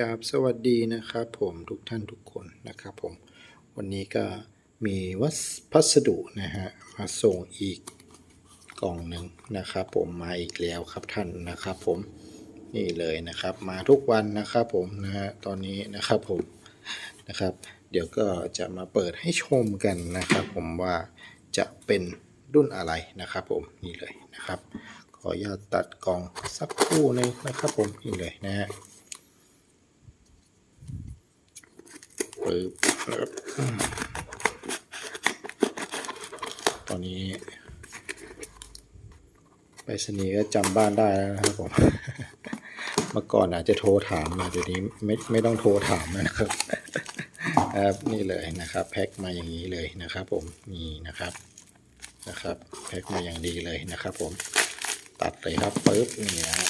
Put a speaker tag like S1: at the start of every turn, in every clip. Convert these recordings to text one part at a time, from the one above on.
S1: กราบสวัสดีนะครับผมทุกท่านทุกคนนะครับผมวันนี้ก็มีวัสพัสดุนะฮะมาส่งอีกกล่องหนึ่งนะครับผมมาอีกแล้วครับท่านนะครับผมนี่เลยนะครับมาทุกวันนะครับผมนะฮะตอนนี้นะครับผมนะครับ เดี๋ยวก็จะมาเปิดให้ชมกันนะครับ ผมว่าจะเป็นรุ่นอะไรนะครับ ผมนี่เลยนะครับ ขออนุญาตตัดกล่องสักคู่หนึงนะครับ ผมนี่เลยนะฮะ ปึ๊บนะครับอืมตอนนี้ไปรษณีย์ก็จำบ้านได้แล้วนะครับผม เมื่อก่อนอาจจะโทรถามนะเดี๋ยวนี้ไม่ไม่ต้องโทรถามนะครับครับนี่เลยนะครับ แพ็คมาอย่างนี้เลยนะครับ ผมนี่นะครับนะครับ แพ็คมาอย่างดีเลยนะครับ ผมตัดเลยครับปึ๊บนี่นะฮะ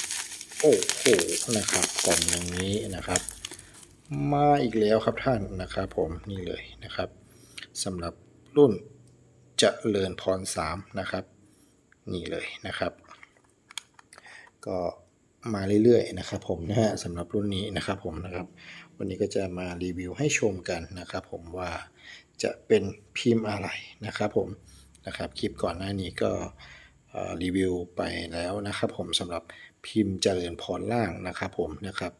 S1: โอ้โหนะครับกล่องอย่างนี้นะครับ มาอีกแล้วครับท่านนะครับผมนี่เลยนะครับสำหรับรุ่นเจริญพร3นะครับ นี่เลยนะครับ ก็มาเรื่อยๆนะครับผมนะฮะสำหรับรุ่นนี้นะครับผมนะครับ วันนี้ก็จะมารีวิวให้ชมกันนะครับ ผมว่าจะเป็นพิมพ์อะไรนะครับผมนะครับคลิปก่อนหน้านี้ก็รีวิวไปแล้วนะครับ ผมสำหรับพิมพ์เจริญพรล่างนะครับผมนะครับ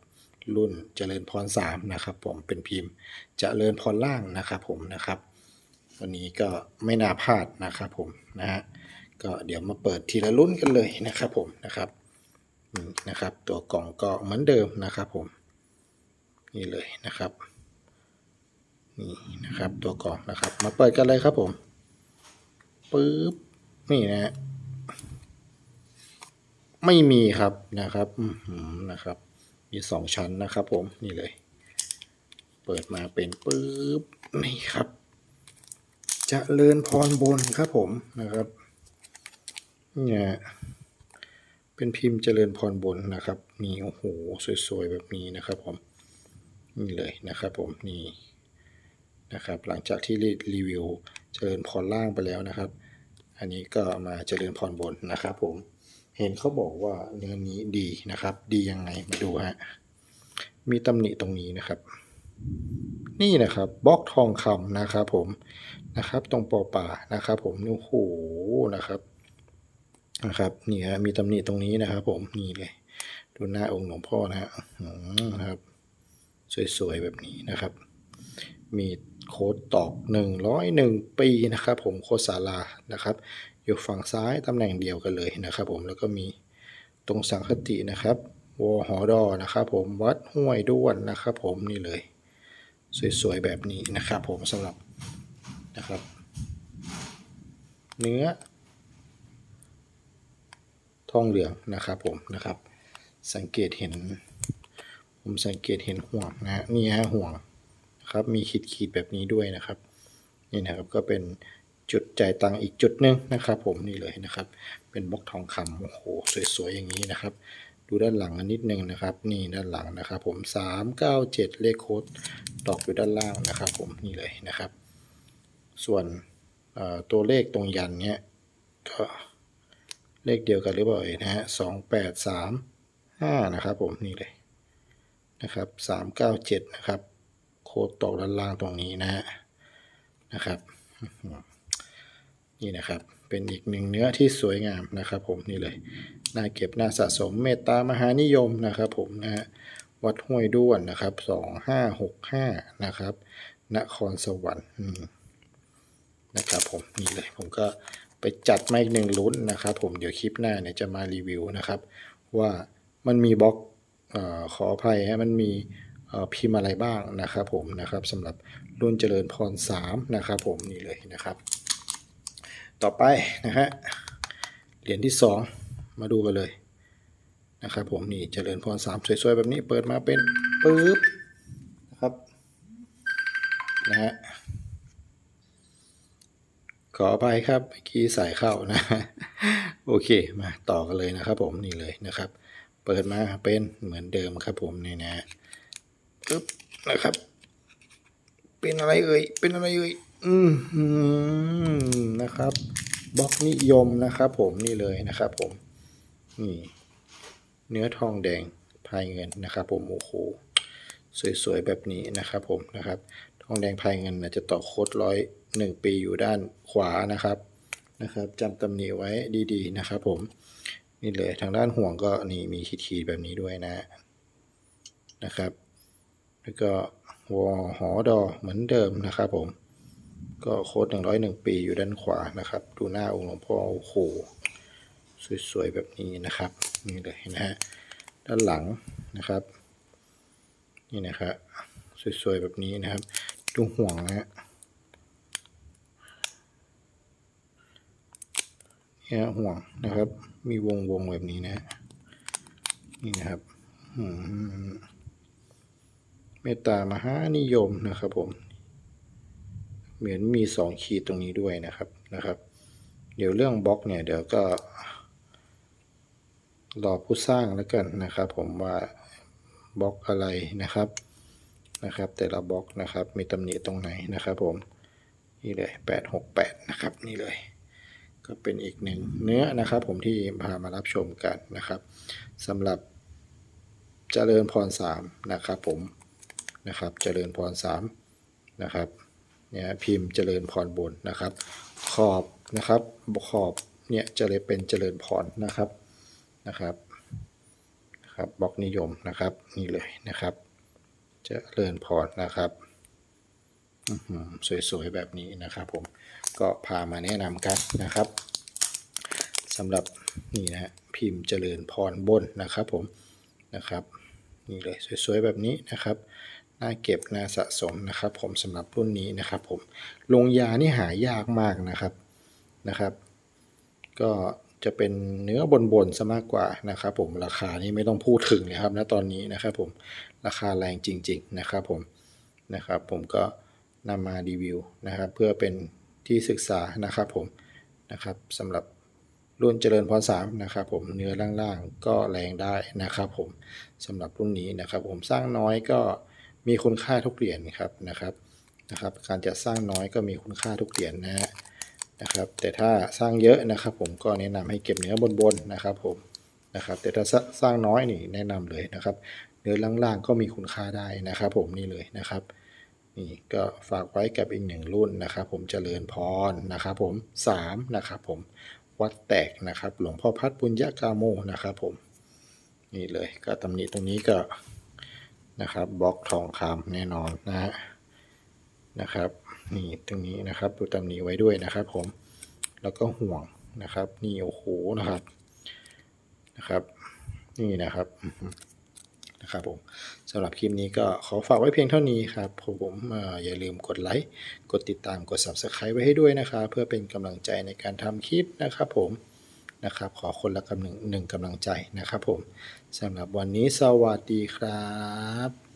S1: รุ่นเจริญพร3นะครับ ผมเป็นพิมพ์เจริญพรล่างนะครับ ผมนะครับวันนี้ก็ไม่น่าพลาดนะครับผมนะฮะก็เดี๋ยวมาเปิดทีละรุ่นกันเลยนะครับผมนะครับนะครับ ตัวกล่องก็เหมือนเดิมนะครับผม นี่เลยนะครับนี่นะครับตัวกล่องนะครับ มาเปิดกันเลยครับผมปึ๊บนี่นะไม่มีครับนะครับอือหือนะครับ มีสองชั้นนะครับผมนี่เลย เปิดมาเป็นปึ๊บนี่ครับจะเลิญพรบนครับผมนะครับเนี่ยเป็นพิมพ์เจริญพรบนนะครับ มีโอ้โหสวยๆแบบนี้นะครับผมนี่เลยนะครับผมนี่นะครับหลังจากที่รีวิวเจริญพรล่างไปแล้วนะครับ อันนี้ก็มาเจริญพรบนนะครับผม เห็นเขาบอกว่าเนื้อนี้ดีนะครับ ดียังไงมาดูฮะมีตำหนิตรงนี้นะครับ นี่นะครับบล็อกทองคำนะครับผมนะครับ ตรงปอป่านะครับผมโอ้โหนะครับนะครับนี่ฮะมีตำหนิตรงนี้นะครับ ผมนี่เลย ดูหน้าองค์หลวงพ่อนะฮะนะครับ สวยๆแบบนี้นะครับ มีโค้ดตอก101ปีนะครับ ผมโค้ดศาลานะครับ อยู่ฝั่งซ้ายตำแหน่งเดียวกันเลยนะครับ ผมแล้วก็มีตรงสังคตินะครับวอหอดอนะครับ ผมวัดห้วยด้วนนะครับ ผมนี่เลย สวยๆแบบนี้นะครับ ผมสำหรับนะครับ เนื้อ ทองเหลืองนะครับ ผมนะครับ สังเกตเห็น ผมสังเกตเห็นห่วงนะนี่ฮะห่วงครับมีขีดขีดแบบนี้ด้วยนะครับนี่นะครับก็เป็น จุดจ่ายตังค์อีกจุดหนึ่งนะครับ ผมนี่เลยนะครับ เป็นบล็อกทองคำโอ้โหสวยๆอย่างนี้นะครับ ดูด้านหลังกันนิดนึงนะครับ นี่ด้านหลังนะครับ ผมสามเก้าเจ็ดเลขโค้ดตอกอยู่ด้านล่างนะครับ ผมนี่เลยนะครับ ส่วนตัวเลขตรงยันเนี้ยก็เลขเดียวกันหรือเปล่าเอ่ยนะฮะสองแปดสามห้านะครับ ผมนี่เลยนะครับสามเก้าเจ็ดนะครับ โค้ดตอกด้านล่างตรงนี้นะฮะนะครับ นี่นะครับ เป็นอีกหนึ่งเนื้อที่สวยงามนะครับ ผมนี่เลยน่าเก็บน่าสะสมเมตตามหานิยมนะครับ ผมนะฮะวัดห้วยด้วนนะครับสองห้าหกห้านะครับ นครสวรรค์นะครับ ผมนี่เลย ผมก็ไปจัดมาอีกหนึ่งลุ้นนะครับ ผมเดี๋ยวคลิปหน้าเนี่ยจะมารีวิวนะครับ ว่ามันมีบล็อกอขออภัยฮะมันมีพิมพ์อะไรบ้างนะครับ ผมนะครับสำหรับรุ่นเจริญพร3นะครับ ผมนี่เลยนะครับ ต่อไปนะฮะเหรียญที่สองมาดูกันเลยนะครับผมนี่เจริญพรสามสวยๆ แบบนี้เปิดมาเป็นปึ๊บนะครับนะฮะขออภัยครับเมื่อกี้สายเข้านะ โอเคมาต่อกันเลยนะครับผมนี่เลยนะครับ เปิดมาเป็นเหมือนเดิมครับผมนี่นะปึ๊บนะครับ เป็นอะไรเอ่ยเป็นอะไรเอ่ย อืมนะครับบล็อกนิยมนะครับ ผมนี่เลยนะครับ ผมนี่เนื้อทองแดงพายเงินนะครับ ผมโอ้โหสวยๆแบบนี้นะครับ ผมนะครับ ทองแดงพายเงินจะต่อโค้ดร้อยหนึ่งปีอยู่ด้านขวานะครับนะครับจำตำหนิไว้ดีๆนะครับ ผมนี่เลยทางด้านห่วงก็นี่มีขีดๆแบบนี้ด้วยนะนะครับ แล้วก็วอหอดอเหมือนเดิมนะครับผม ก็โค้ด101ปีอยู่ด้านขวานะครับ ดูหน้าองค์หลวงพ่อโอ้โหสวยๆแบบนี้นะครับ นี่เลยนะฮะด้านหลังนะครับ นี่นะครับสวยๆแบบนี้นะครับ ดูห่วงนะฮะเนี่ยห่วงนะครับ มีวงวงๆแบบนี้นะฮะนี่นะครับอืมเมตตามหานิยมนะครับผม เหมือนมีสองขีดตรงนี้ด้วยนะครับนะครับ เดี๋ยวเรื่องบล็อกเนี่ยเดี๋ยวก็รอผู้สร้างแล้วกันนะครับ ผมว่าบล็อกอะไรนะครับนะครับ แต่ละบล็อกนะครับมีตำหนิตรงไหนนะครับ ผมนี่เลย868นะครับนี่เลย ก็เป็นอีกหนึ่งเนื้อนะครับ ผมที่พามารับชมกันนะครับสำหรับเจริญพร3นะครับ ผมนะครับ เจริญพร3นะครับ เนี่ยพิมพ์เจริญพรบนนะครับ ขอบนะครับขอบเนี่ยจะเลยเป็นเจริญพรนะครับนะครับครับบล็อกนิยมนะครับนี่เลยนะครับเจริญพรนะครับอื้อหือสวยๆแบบนี้นะครับผมก็พามาแนะนำกันนะครับสำหรับนี่นะพิมพ์เจริญพรบนนะครับผมนะครับนี่เลยสวยๆแบบนี้นะครับ น่าเก็บน่าสะสมนะครับ ผมสำหรับรุ่นนี้นะครับ ผมลงยานี่หายากมากนะครับนะครับ ก็จะเป็นเนื้อบนๆซะมากกว่านะครับ ผมราคานี่ไม่ต้องพูดถึงเลยครับณตอนนี้นะครับ ผมราคาแรงจริง ๆนะครับ ผมนะครับ ผมก็นำมารีวิวนะครับ เพื่อเป็นที่ศึกษานะครับ ผมนะครับสำหรับรุ่นเจริญพรสามนะครับผมเนื้อล่างๆก็แรงได้นะครับ ผมสำหรับรุ่นนี้นะครับ ผมสร้างน้อยก็ มีคุณค่าทุกเหรียญครับนะครับนะครับ การจะสร้างน้อยก็มีคุณค่าทุกเหรียญนะฮะนะครับ แต่ถ้าสร้างเยอะนะครับ ผมก็แนะนำให้เก็บเนื้อบนๆนนะครับ ผมนะครับ แต่ถ้าสร้างน้อยนี่แนะนำเลยนะครับ เนื้อล่างๆก็มีคุณค่าได้นะครับ ผมนี่เลยนะครับนี่ก็ฝากไว้กับอีกหนึ่งรุ่นนะครับ ผมเจริญพรนะครับ ผมสามนะครับ ผมวัดแตกนะครับ หลวงพ่อพัดปุญญากาโมนะครับ ผมนี่เลยก็ตำหนิตรงนี้ก็ นะครับบล็อกทองคำแน่นอนนะฮะนะครับนี่ตรงนี้นะครับดูตำหนิไว้ด้วยนะครับ ผมแล้วก็ห่วงนะครับนี่โอ้โหนะครับนะครับ นี่นะครับนะครับผมสำหรับคลิปนี้ก็ขอฝากไว้เพียงเท่านี้ครับผมอย่าลืมกดไลค์กดติดตามกด subscribe ไว้ให้ด้วยนะครับ เพื่อเป็นกำลังใจในการทำคลิปนะครับผม นะครับ ขอคนละกำลังหนึ่งกำลังใจนะครับผมสำหรับวันนี้สวัสดีครับ